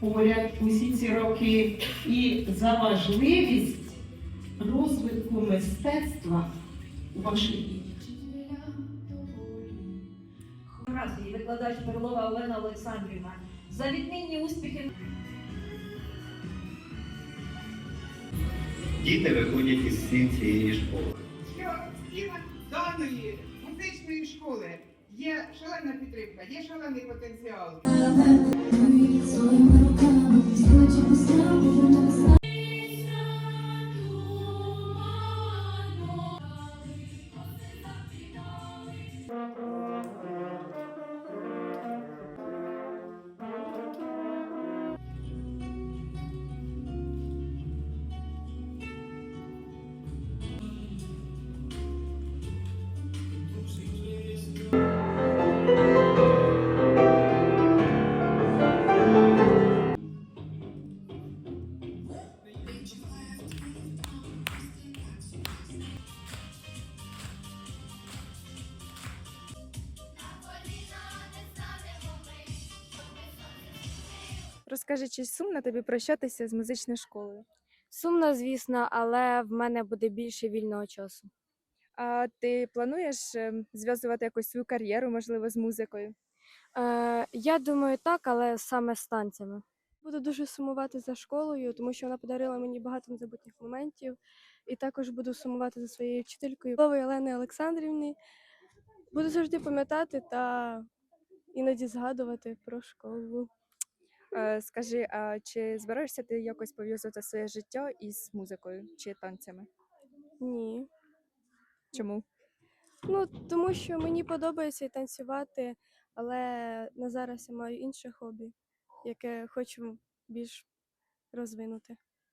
поряд усі ці роки, і за важливість розвитку мистецтва у вашій дії. Викладач Перлова Олена Олександрівна. За відмінні успіхи Діти виходять із стін цієї школи. що в стінах даної музичної школи є шалена підтримка, є шалений потенціал. Розкажи, чи сумно тобі прощатися з музичною школою? Сумно, звісно, але в мене буде більше вільного часу. А ти плануєш ем, зв'язувати якусь свою кар'єру, можливо, з музикою? Е, я думаю, так, але саме з танцями. Буду дуже сумувати за школою, тому що вона подарила мені багато незабутніх моментів. І також буду сумувати за своєю вчителькою Ловою Олени Олександрівни. Буду завжди пам'ятати та іноді згадувати про школу. Е, Скажи, а чи збираєшся ти якось пов'язувати своє життя із музикою чи танцями? Ні. Чому? Ну, тому що мені подобається і танцювати, але на зараз я маю інше хобі, яке хочу більш розвинути.